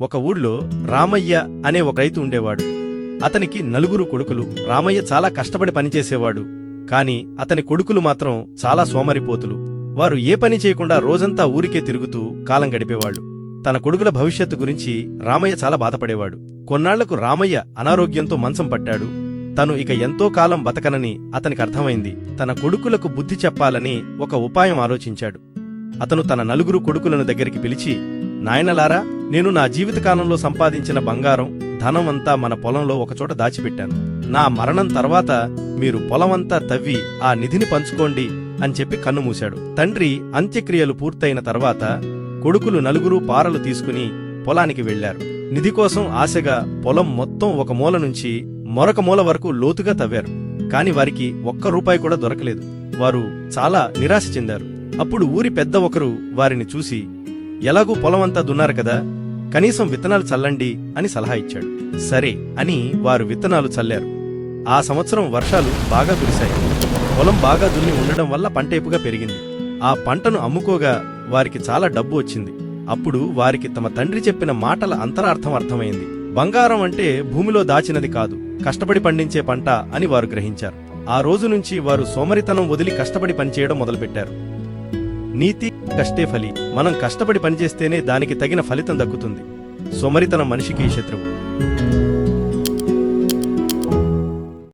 ఒక ఊళ్ళో రామయ్య అనే ఒక రైతు ఉండేవాడు. అతనికి నలుగురు కొడుకులు. రామయ్య చాలా కష్టపడి పనిచేసేవాడు. కాని అతని కొడుకులు మాత్రం చాలా సోమరిపోతులు. వారు ఏ పని చేయకుండా రోజంతా ఊరికే తిరుగుతూ కాలం గడిపేవాళ్ళు. తన కొడుకుల భవిష్యత్తు గురించి రామయ్య చాలా బాధపడేవాడు. కొన్నాళ్ళకు రామయ్య అనారోగ్యంతో మంచం పట్టాడు. తను ఇక ఎంతో కాలం బతకనని అతనికి అర్థమైంది. తన కొడుకులకు బుద్ధి చెప్పాలని ఒక ఉపాయం ఆలోచించాడు. అతను తన నలుగురు కొడుకులను దగ్గరికి పిలిచి నాయనలారా నేను నా జీవితకాలంలో సంపాదించిన బంగారం ధనం అంతా మన పొలంలో ఒకచోట దాచిపెట్టాను. నా మరణం తర్వాత మీరు పొలమంతా తవ్వి ఆ నిధిని పంచుకోండి అని చెప్పి కన్నుమూశాడు తండ్రి అంత్యక్రియలు పూర్తయిన తర్వాత కొడుకులు నలుగురు పారలు తీసుకుని పొలానికి వెళ్ళారు నిధి కోసం ఆశగా పొలం మొత్తం ఒక మూల నుంచి మరొక మూల వరకు లోతుగా తవ్వారు. కాని వారికి ఒక్క రూపాయి కూడా దొరకలేదు. వారు చాలా నిరాశ చెందారు. అప్పుడు ఊరి పెద్ద ఒకరు వారిని చూసి ఎలాగూ పొలమంతా దున్నారు కదా కనీసం విత్తనాలు చల్లండి అని సలహా ఇచ్చాడు. సరే అని వారు విత్తనాలు చల్లారు. ఆ సంవత్సరం వర్షాలు బాగా కురిశాయి. పొలం బాగా దున్ని ఉండడం వల్ల పంటేపుగా పెరిగింది. ఆ పంటను అమ్ముకోగా వారికి చాలా డబ్బు వచ్చింది. అప్పుడు వారికి తమ తండ్రి చెప్పిన మాటల అంతరార్థం అర్థమైంది. బంగారం అంటే భూమిలో దాచినది కాదు కష్టపడి పండించే పంట అని వారు గ్రహించారు. ఆ రోజు నుంచి వారు సోమరితనం వదిలి కష్టపడి పనిచేయడం మొదలుపెట్టారు. నీతి కష్టే ఫలి. మనం కష్టపడి పనిచేస్తేనే దానికి తగిన ఫలితం దక్కుతుంది. సోమరితనం మనిషికి శత్రువు.